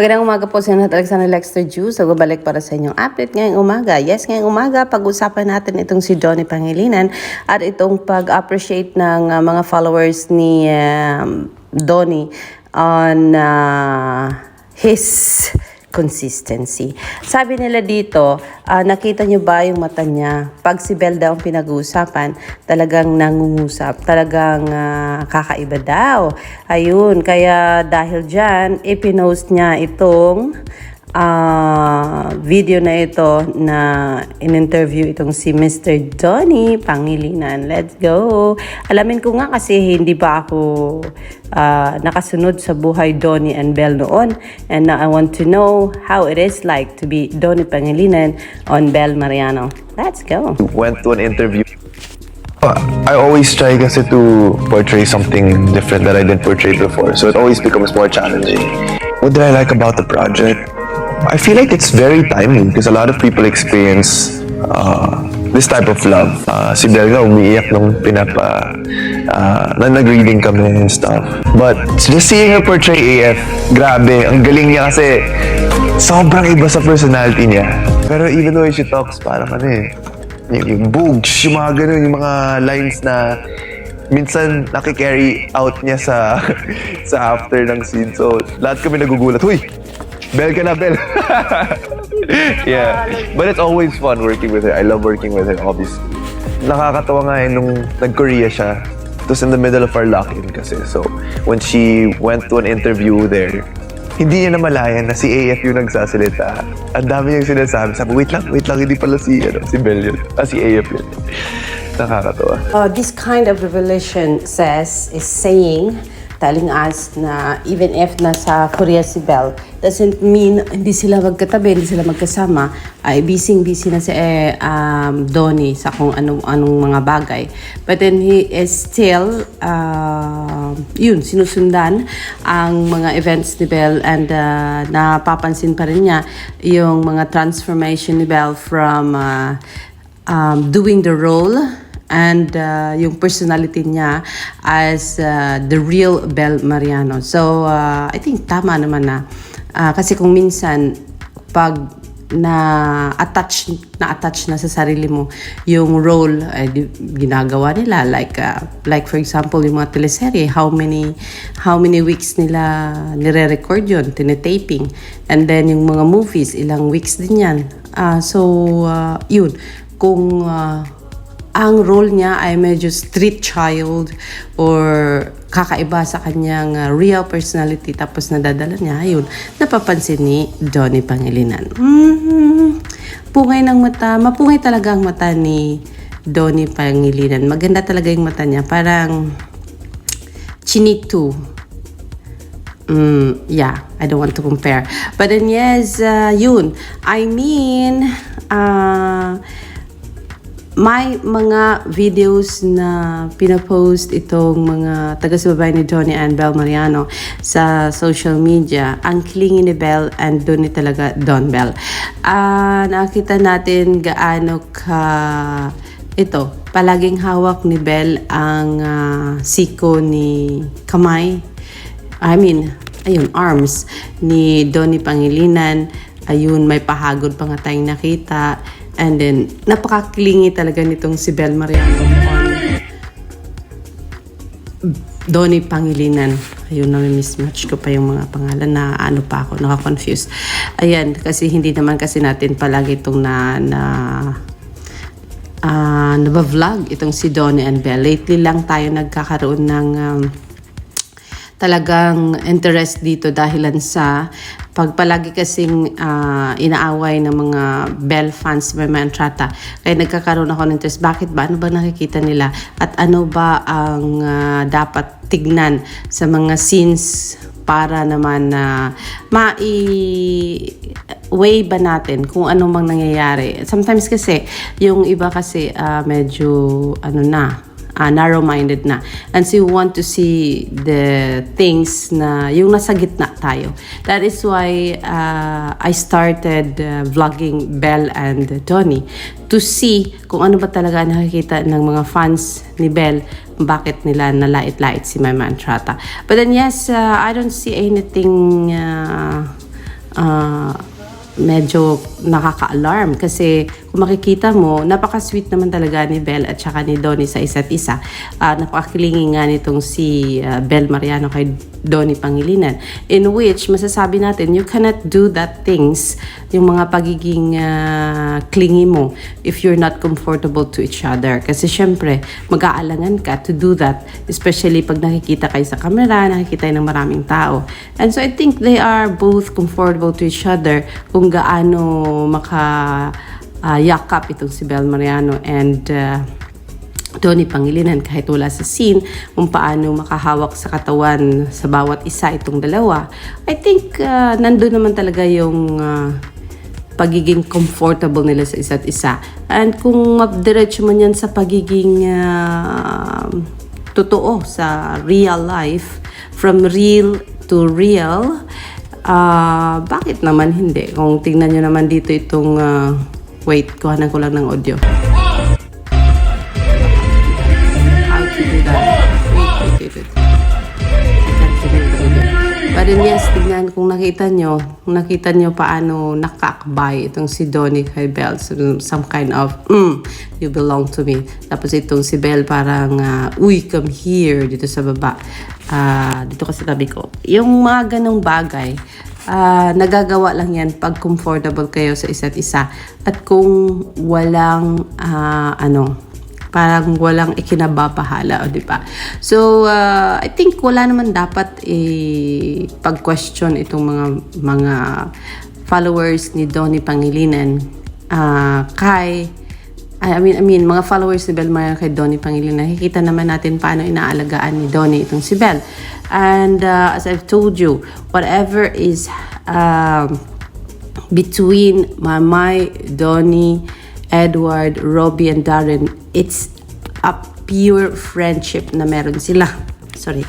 Magandang umaga po sa inyo. Alexander Lexter Juice. So, balik para sa inyong update ngayong umaga. Yes, ngayong umaga, pag-usapan natin itong si Johnny Pangilinan at itong pag-appreciate ng uh, mga followers ni um, Donny on uh, his consistency. Sabi nila dito, ah, nakita niyo ba yung mata niya? Pag si Belda ang pinag-uusapan, talagang nangungusap, talagang ah, kakaiba daw. Ayun, kaya dahil dyan, ipinost niya itong ah, video na ito na in-interview itong si Mr. Donny Pangilinan. Let's go! Alamin ko nga kasi hindi pa ako ah, nakasunod sa buhay Donny and Belle noon. And now I want to know how it is like to be Donny Pangilinan on Belle Mariano. Let's go! went to an interview. I always try kasi to portray something different that I didn't portray before. So it always becomes more challenging. What did I like about the project? I feel like it's very timely because a lot of people experience uh, this type of love. Uh, si Belga umiiyak nung pinapa uh, na nag-reading kami and stuff. But just seeing her portray AF, grabe, ang galing niya kasi sobrang iba sa personality niya. Pero even though she talks parang ano eh, yung, yung boogs, yung mga ganun, yung mga lines na minsan nakikarry out niya sa sa after ng scene. So, lahat kami nagugulat, Huy! Bell ka na, Bell! yeah. But it's always fun working with her. I love working with her, obviously. Nakakatawa nga eh, nung nag-Korea siya. It was in the middle of our lock-in kasi. So, when she went to an interview there, hindi niya namalayan na si AF yung nagsasalita. Ang dami niyang sinasabi. Sabi, wait lang, wait lang, hindi pala si, ano, si Bell yun. Ah, si AF yun. Nakakatawa. Uh, this kind of revelation says, is saying, telling us na even if nasa Korea si Belle, doesn't mean hindi sila magkatabi, hindi sila magkasama. Ay busy-busy na si eh, um, Donnie sa kung anong, anong mga bagay. But then he is still, uh, yun, sinusundan ang mga events ni Belle and uh, napapansin pa rin niya yung mga transformation ni Belle from uh, um, doing the role and uh, yung personality niya as uh, the real Bel Mariano. So, uh, I think tama naman na. Uh, kasi kung minsan, pag na attach na attach na sa sarili mo yung role di- ginagawa nila like uh, like for example yung mga teleserye how many how many weeks nila nire-record yun tinetaping and then yung mga movies ilang weeks din yan Ah, so uh, yun kung uh, ang role niya ay medyo street child or kakaiba sa kanyang uh, real personality tapos nadadala niya, ayun, napapansin ni Johnny Pangilinan. Mm, pungay ng mata, mapungay talaga ang mata ni Donny Pangilinan. Maganda talaga yung mata niya, parang chinitu. Mm, yeah, I don't want to compare. But then yes, uh, yun. I mean, uh, may mga videos na pinapost itong mga taga-subaybay ni Johnny and Belle Mariano sa social media. Ang klingi ni Belle and doon ni talaga Don Bell. Ah, nakita natin gaano ka ito, palaging hawak ni Belle ang ah, siko ni kamay I mean, ayun, arms ni Donny Pangilinan. Ayun, may pahagod pa nga tayong nakita. And then, napakaklingi talaga nitong si Bel Mariano on Donny Pangilinan. Ayun, nami-mismatch ko pa yung mga pangalan na ano pa ako, naka-confuse. Ayan, kasi hindi naman kasi natin palagi itong na, na ah nabavlog itong si Donny and Belle. Lately lang tayo nagkakaroon ng um, talagang interest dito dahilan sa pagpalagi kasing ah, inaaway ng mga Bell fans by Mantrata. Kaya nagkakaroon ako ng interest. Bakit ba? Ano ba nakikita nila? At ano ba ang ah, dapat tignan sa mga scenes para naman na mai way ba natin kung ano mang nangyayari. Sometimes kasi yung iba kasi ah, medyo ano na uh, narrow-minded na. And so you want to see the things na yung nasa gitna tayo. That is why uh, I started uh, vlogging Belle and Tony to see kung ano ba talaga nakikita ng mga fans ni Belle bakit nila nalait-lait si Mama Antrata. But then yes, uh, I don't see anything uh, medyo nakaka-alarm kasi kung makikita mo, napaka-sweet naman talaga ni Belle at saka ni Donnie sa isa't isa. Ah, napakakilingi nga nitong si ah, Belle Mariano kay Donnie Pangilinan. In which masasabi natin you cannot do that things yung mga pagiging clingy mo if you're not comfortable to each other. Kasi syempre mag-aalangan ka to do that especially pag nakikita kayo sa camera nakikita ng maraming tao. And so I think they are both comfortable to each other kung gaano maka ah, yakap itong si Bel Mariano and ah, Tony Pangilinan kahit wala sa scene kung paano makahawak sa katawan sa bawat isa itong dalawa. I think uh, nandun naman talaga yung uh, pagiging comfortable nila sa isa't isa. And kung madiretso man yan sa pagiging uh, totoo sa real life, from real to real, uh, bakit naman hindi? Kung tingnan nyo naman dito itong, uh, wait, kuhanan ko lang ng audio. how to do that. Wait, wait, wait, wait. But yes, tignan kung nakita nyo, kung nakita nyo paano nakakbay itong si Donnie kay. So, some kind of, mm, you belong to me. Tapos itong si Belle parang, uh, uy, come here, dito sa baba. Ah, dito kasi tabi ko. Yung mga ganong bagay, ah, nagagawa lang yan pag comfortable kayo sa isa't isa. At kung walang, ah, ano, parang walang ikinababahala, o di ba? So, uh, I think wala naman dapat i pag-question itong mga mga followers ni Donnie Pangilinan ah, kay I mean, I mean, mga followers ni Bel kay Donnie Pangilinan, nakikita naman natin paano inaalagaan ni Donnie itong si Bel. And uh, as I've told you, whatever is um, between Mamay, Donnie, Edward, Robbie, and Darren, it's a pure friendship na meron sila. Sorry.